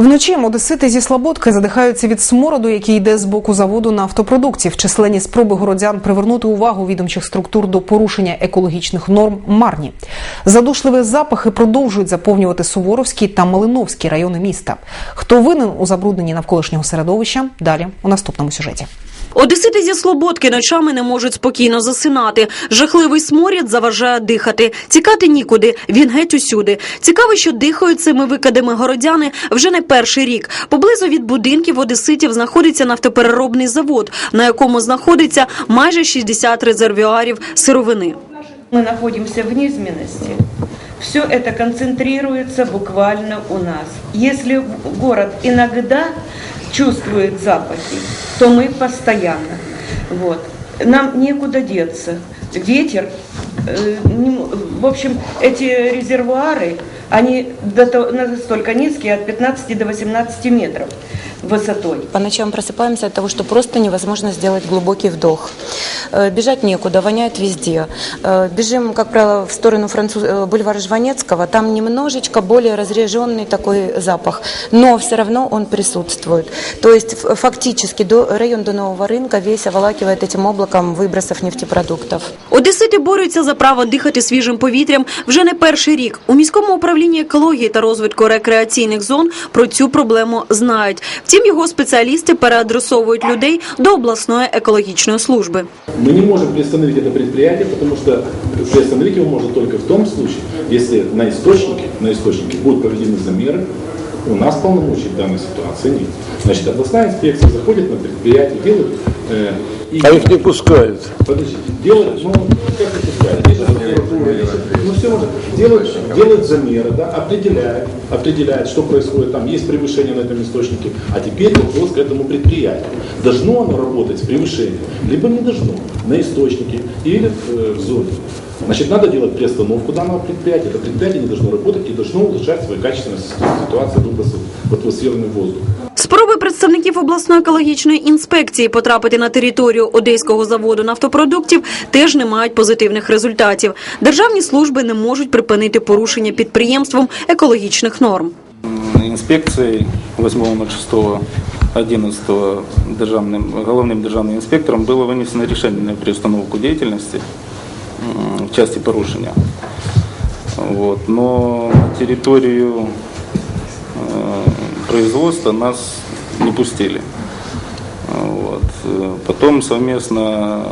Вночі модесити зі Слободки задихаються від смороду, який йде з боку заводу нафтопродуктів. Численні спроби городян привернути увагу відомчих структур до порушення екологічних норм марні. Задушливі запахи продовжують заповнювати Суворовський та Малиновський райони міста. Хто винен у забрудненні навколишнього середовища? Далі у наступному сюжеті. Одесити зі Слободки ночами не можуть спокійно засинати. Жахливий сморід заважає дихати. Тікати нікуди. Він геть усюди. Цікаво, що дихають цими викидами городяни вже не перший рік. Поблизу від будинків одеситів знаходиться нафтопереробний завод, на якому знаходиться майже 60 резервуарів сировини. Мы находимся в низменности. Все это концентрируется буквально у нас. Если город иногда чувствует запахи, то мы постоянно. Вот. Нам некуда деться. Ветер, э, в общем, эти резервуары, они до то- настолько низкие, от 15 до 18 метров высотой. По ночам просыпаемся от того, что просто невозможно сделать глубокий вдох. Э, Бежать некуда, воняет везде. Э, Бежим, как правило, в сторону француз... э, бульвара Жванецкого. Там немножечко более разреженный такой запах, но все равно он присутствует. То есть ф- фактически до... район до Нового рынка весь оволакивает этим облаком выбросов нефтепродуктов. Одесити борються за право дихати свіжим повітрям вже не перший рік. У міському управлінні екології та розвитку рекреаційних зон про цю проблему знають. Втім, його спеціалісти переадресовують людей до обласної екологічної служби. Мы не можем приостановить это предприятие, потому что приостановить его можно только в том случае, если на источнике, на источнике будут проведены замеры. У нас полномочий в данной ситуации нет. Значит, областная инспекция заходит на предприятие, делает... э, и- А их не пускают. Подождите, делает, ну, как есть прокуратура, есть же- ну, все можно, делает, делает замеры, да, определяет, определяет, что происходит, там есть превышение на этом источнике, а теперь вопрос к этому предприятию. Должно оно работать с превышением, либо не должно, на источнике или э, в зоне. Значит, надо делать приостановку данного предприятия, это предприятие не должно работать и должно улучшать свою качественную ситуацию выбросов в атмосферный воздух. Представників обласної екологічної інспекції потрапити на територію одеського заводу нафтопродуктів теж не мають позитивних результатів. Державні служби не можуть припинити порушення підприємством екологічних норм. інспекцією 8.06.11 державним, головним державним інспектором було винесено рішення на приостановку діяльності в часті порушення. Вот. Но территорию э, производства нас не пустили. Вот. Э, Потом совместно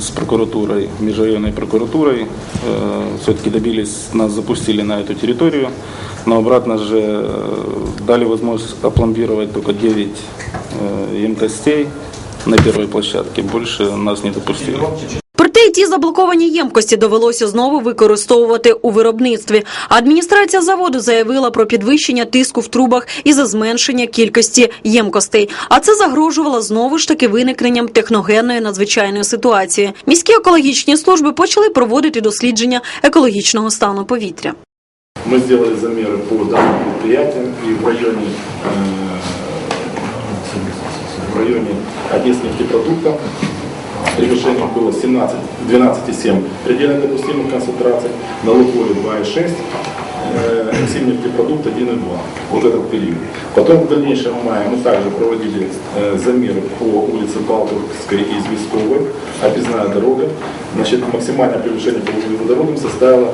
с прокуратурой, межрайонной прокуратурой, все-таки добились, нас запустили на эту территорию, но обратно же э, дали возможность опломбировать только 9 э, емкостей на первой площадке, больше нас не допустили. Проте й ті заблоковані ємкості довелося знову використовувати у виробництві. Адміністрація заводу заявила про підвищення тиску в трубах і за зменшення кількості ємкостей. А це загрожувало знову ж таки виникненням техногенної надзвичайної ситуації. Міські екологічні служби почали проводити дослідження екологічного стану повітря. Мы сделали замеры по данным предприятиям и в районе, э, в районе Одессы нефтепродуктов превышение было 17, 12,7 предельно допустимых концентраций, на Лукойле 2,6, э, Сим нефтепродукт 1,2. Вот этот период. Потом в дальнейшем мае мы также проводили э, замеры по улице Балтовской и Известковой, объездная дорога. Значит, максимальное превышение по водородам составило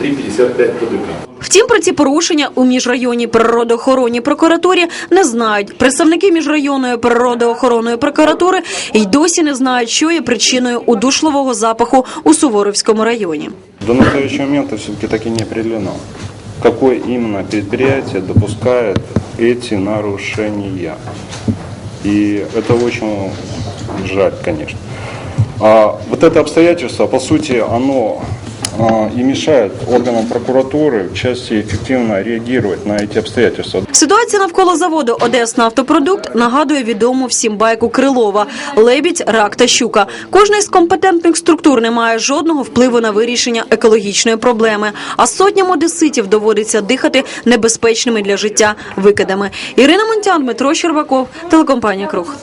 э, 3,55 ПДК. Втім, про ці порушення у міжрайонній природоохоронній прокуратурі не знають. Представники міжрайонної природоохоронної прокуратури й досі не знають, що є причиною удушливого запаху у Суворовському районі. До настоящего момента все-таки так и не определено, Какое именно предприятие допускает эти нарушения. И это очень жаль, конечно. А вот это обстоятельство, по сути, оно и мешает органам прокуратуры в части эффективно реагировать на эти обстоятельства. Ситуація навколо заводу «Одеснафтопродукт» нагадує відому всім байку Крилова «Лебідь, рак та щука». Кожна із компетентних структур не має жодного впливу на вирішення екологічної проблеми, а сотням одеситів доводиться дихати небезпечними для життя викидами. Ірина Монтян, Дмитро Щербаков, телекомпанія «Круг».